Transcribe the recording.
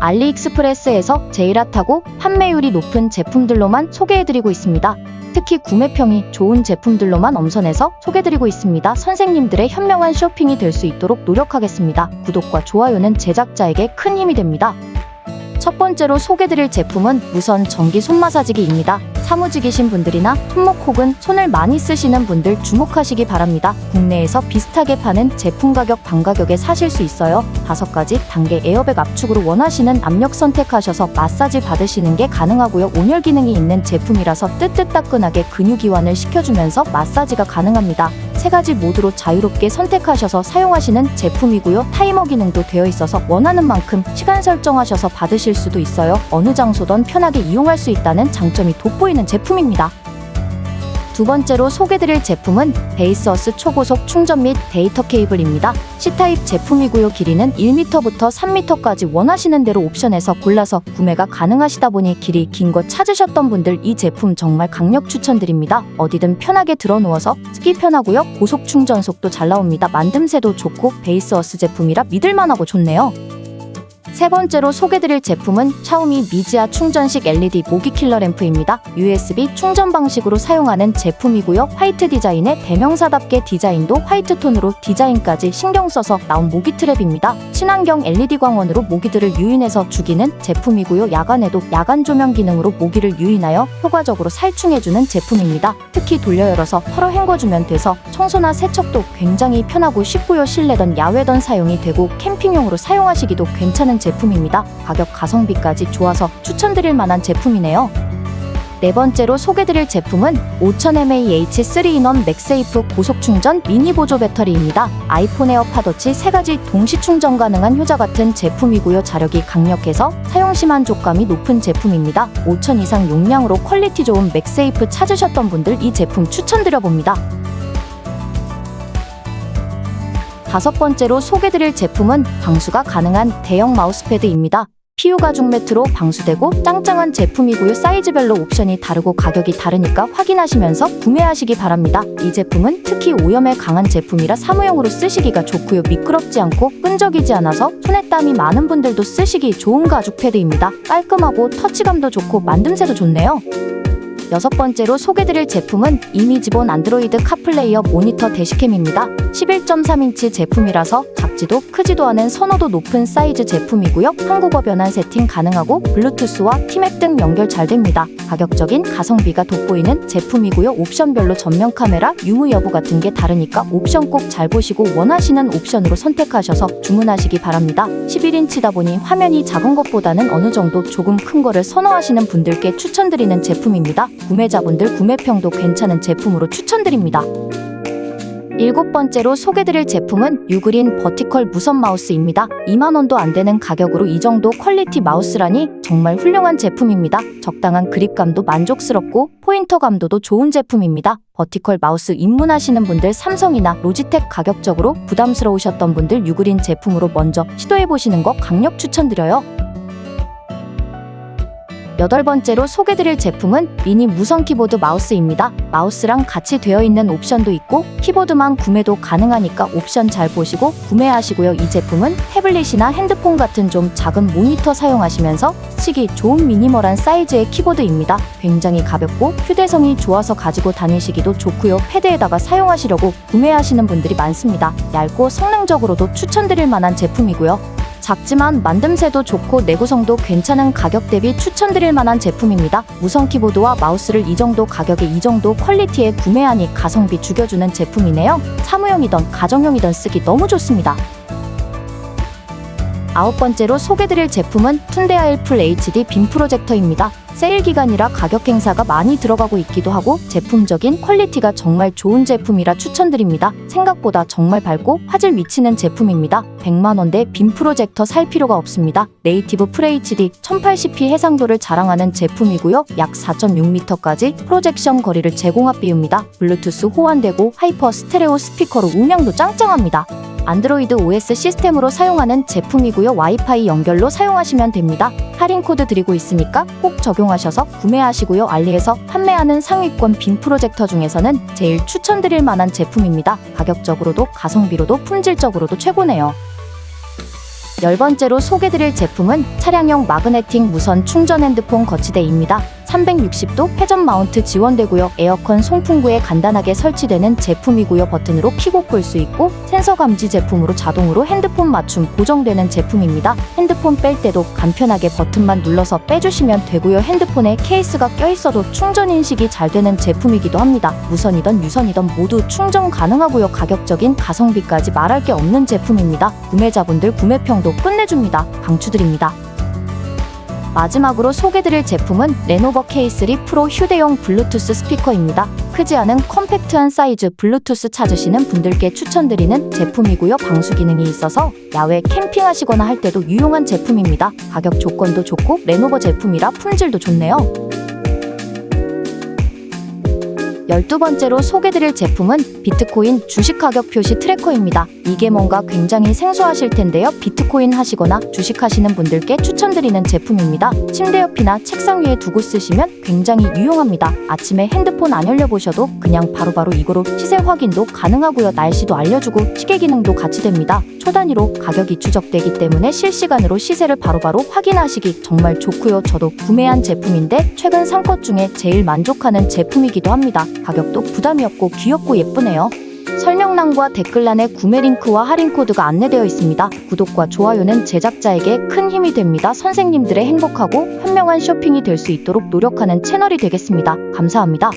알리익스프레스에서 제일 핫하고 판매율이 높은 제품들로만 소개해드리고 있습니다. 특히 구매평이 좋은 제품들로만 엄선해서 소개드리고 있습니다. 선생님들의 현명한 쇼핑이 될 수 있도록 노력하겠습니다. 구독과 좋아요는 제작자에게 큰 힘이 됩니다. 첫 번째로 소개드릴 제품은 무선 전기 손 마사지기입니다. 사무직이신 분들이나 손목 혹은 손을 많이 쓰시는 분들 주목하시기 바랍니다. 국내에서 비슷하게 파는 제품 가격 반 가격에 사실 수 있어요. 다섯 가지 단계 에어백 압축으로 원하시는 압력 선택하셔서 마사지 받으시는 게 가능하고요. 온열 기능이 있는 제품이라서 뜨뜻따끈하게 근육 이완을 시켜주면서 마사지가 가능합니다. 세 가지 모드로 자유롭게 선택하셔서 사용하시는 제품이고요. 타이머 기능도 되어 있어서 원하는 만큼 시간 설정하셔서 받으실 수도 있어요. 어느 장소든 편하게 이용할 수 있다는 장점이 돋보이는 제품입니다. 두 번째로 소개드릴 제품은 베이스어스 초고속 충전 및 데이터 케이블입니다. C타입 제품이고요. 길이는 1m부터 3m까지 원하시는 대로 옵션에서 골라서 구매가 가능하시다 보니 길이 긴 거 찾으셨던 분들 이 제품 정말 강력 추천드립니다. 어디든 편하게 들어 누워서 쓰기 편하고요. 고속 충전 속도 잘 나옵니다. 만듦새도 좋고 베이스어스 제품이라 믿을만하고 좋네요. 세 번째로 소개드릴 제품은 샤오미 미지아 충전식 LED 모기 킬러 램프입니다. USB 충전 방식으로 사용하는 제품이고요. 화이트 디자인의 대명사답게 디자인도 화이트 톤으로 디자인까지 신경 써서 나온 모기 트랩입니다. 친환경 LED 광원으로 모기들을 유인해서 죽이는 제품이고요. 야간에도 야간 조명 기능으로 모기를 유인하여 효과적으로 살충해주는 제품입니다. 특히 돌려 열어서 털어 헹궈주면 돼서 청소나 세척도 굉장히 편하고 쉽고요. 실내든 야외든 사용이 되고 캠핑용으로 사용하시기도 괜찮은 제품입니다. 가격 가성비까지 좋아서 추천드릴 만한 제품이네요. 네 번째로 소개드릴 제품은 5000mAh 3인원 맥세이프 고속 충전 미니 보조 배터리입니다. 아이폰 에어팟워치 세 가지 동시 충전 가능한 효자 같은 제품이고요. 자력이 강력해서 사용 시 만족감이 높은 제품입니다. 5000 이상 용량으로 퀄리티 좋은 맥세이프 찾으셨던 분들 이 제품 추천드려 봅니다. 다섯 번째로 소개드릴 제품은 방수가 가능한 대형 마우스패드입니다. PU 가죽 매트로 방수되고 짱짱한 제품이고요. 사이즈별로 옵션이 다르고 가격이 다르니까 확인하시면서 구매하시기 바랍니다. 이 제품은 특히 오염에 강한 제품이라 사무용으로 쓰시기가 좋고요. 미끄럽지 않고 끈적이지 않아서 손에 땀이 많은 분들도 쓰시기 좋은 가죽 패드입니다. 깔끔하고 터치감도 좋고 만듦새도 좋네요. 여섯 번째로 소개드릴 제품은 이미 기본 안드로이드 카플레이어 모니터 대시캠입니다. 11.3인치 제품이라서 작지도 크지도 않은 선호도 높은 사이즈 제품이고요. 한국어 변환 세팅 가능하고 블루투스와 티맥 등 연결 잘 됩니다. 가격적인 가성비가 돋보이는 제품이고요. 옵션별로 전면 카메라, 유무 여부 같은 게 다르니까 옵션 꼭 잘 보시고 원하시는 옵션으로 선택하셔서 주문하시기 바랍니다. 11인치다 보니 화면이 작은 것보다는 어느 정도 조금 큰 거를 선호하시는 분들께 추천드리는 제품입니다. 구매자분들 구매평도 괜찮은 제품으로 추천드립니다. 일곱 번째로 소개드릴 제품은 유그린 버티컬 무선 마우스입니다. 2만원도 안 되는 가격으로 이 정도 퀄리티 마우스라니 정말 훌륭한 제품입니다. 적당한 그립감도 만족스럽고 포인터 감도도 좋은 제품입니다. 버티컬 마우스 입문하시는 분들 삼성이나 로지텍 가격적으로 부담스러우셨던 분들 유그린 제품으로 먼저 시도해보시는 거 강력 추천드려요. 여덟 번째로 소개드릴 제품은 미니 무선 키보드 마우스입니다. 마우스랑 같이 되어 있는 옵션도 있고 키보드만 구매도 가능하니까 옵션 잘 보시고 구매하시고요. 이 제품은 태블릿이나 핸드폰 같은 좀 작은 모니터 사용하시면서 치기 좋은 미니멀한 사이즈의 키보드입니다. 굉장히 가볍고 휴대성이 좋아서 가지고 다니시기도 좋고요. 패드에다가 사용하시려고 구매하시는 분들이 많습니다. 얇고 성능적으로도 추천드릴 만한 제품이고요. 작지만 만듦새도 좋고 내구성도 괜찮은 가격 대비 추천드릴 만한 제품입니다. 무선 키보드와 마우스를 이 정도 가격에 이 정도 퀄리티에 구매하니 가성비 죽여주는 제품이네요. 사무용이던 가정용이던 쓰기 너무 좋습니다. 아홉 번째로 소개드릴 제품은 툰데아일 풀 HD 빔 프로젝터입니다. 세일 기간이라 가격 행사가 많이 들어가고 있기도 하고 제품적인 퀄리티가 정말 좋은 제품이라 추천드립니다. 생각보다 정말 밝고 화질 미치는 제품입니다. 100만원대 빔 프로젝터 살 필요가 없습니다. 네이티브 FHD 1080p 해상도를 자랑하는 제품이고요. 약 4.6m까지 프로젝션 거리를 제공합 비웁니다. 블루투스 호환되고 하이퍼 스테레오 스피커로 음향도 짱짱합니다. 안드로이드 OS 시스템으로 사용하는 제품이고요. 와이파이 연결로 사용하시면 됩니다. 할인 코드 드리고 있으니까 꼭 적용하셔서 구매하시고요. 알리에서 판매하는 상위권 빔 프로젝터 중에서는 제일 추천드릴 만한 제품입니다. 가격적으로도 가성비로도 품질적으로도 최고네요. 열 번째로 소개드릴 제품은 차량용 마그네틱 무선 충전 핸드폰 거치대입니다. 360도 회전 마운트 지원되고요. 에어컨 송풍구에 간단하게 설치되는 제품이고요. 버튼으로 켜고 끌수 있고 센서 감지 제품으로 자동으로 핸드폰 맞춤 고정되는 제품입니다. 핸드폰 뺄 때도 간편하게 버튼만 눌러서 빼주시면 되고요. 핸드폰에 케이스가 껴있어도 충전 인식이 잘 되는 제품이기도 합니다. 무선이던 유선이던 모두 충전 가능하고요. 가격적인 가성비까지 말할 게 없는 제품입니다. 구매자분들 구매평도 끝내줍니다. 강추드립니다. 마지막으로 소개드릴 제품은 레노버 K3 프로 휴대용 블루투스 스피커입니다. 크지 않은 컴팩트한 사이즈 블루투스 찾으시는 분들께 추천드리는 제품이고요. 방수 기능이 있어서 야외 캠핑하시거나 할 때도 유용한 제품입니다. 가격 조건도 좋고 레노버 제품이라 품질도 좋네요. 열두 번째로 소개드릴 제품은 비트코인 주식 가격 표시 트래커입니다. 이게 뭔가 굉장히 생소하실 텐데요. 비트코인 하시거나 주식 하시는 분들께 추천드리는 제품입니다. 침대 옆이나 책상 위에 두고 쓰시면 굉장히 유용합니다. 아침에 핸드폰 안 열려보셔도 그냥 바로바로 이거로 시세 확인도 가능하고요. 날씨도 알려주고 시계 기능도 같이 됩니다. 초단위로 가격이 추적되기 때문에 실시간으로 시세를 바로바로 확인하시기 정말 좋고요. 저도 구매한 제품인데 최근 산것 중에 제일 만족하는 제품이기도 합니다. 가격도 부담이 없고 귀엽고 예쁘네요. 설명란과 댓글란에 구매 링크와 할인 코드가 안내되어 있습니다. 구독과 좋아요는 제작자에게 큰 힘이 됩니다. 선생님들의 행복하고 현명한 쇼핑이 될 수 있도록 노력하는 채널이 되겠습니다. 감사합니다.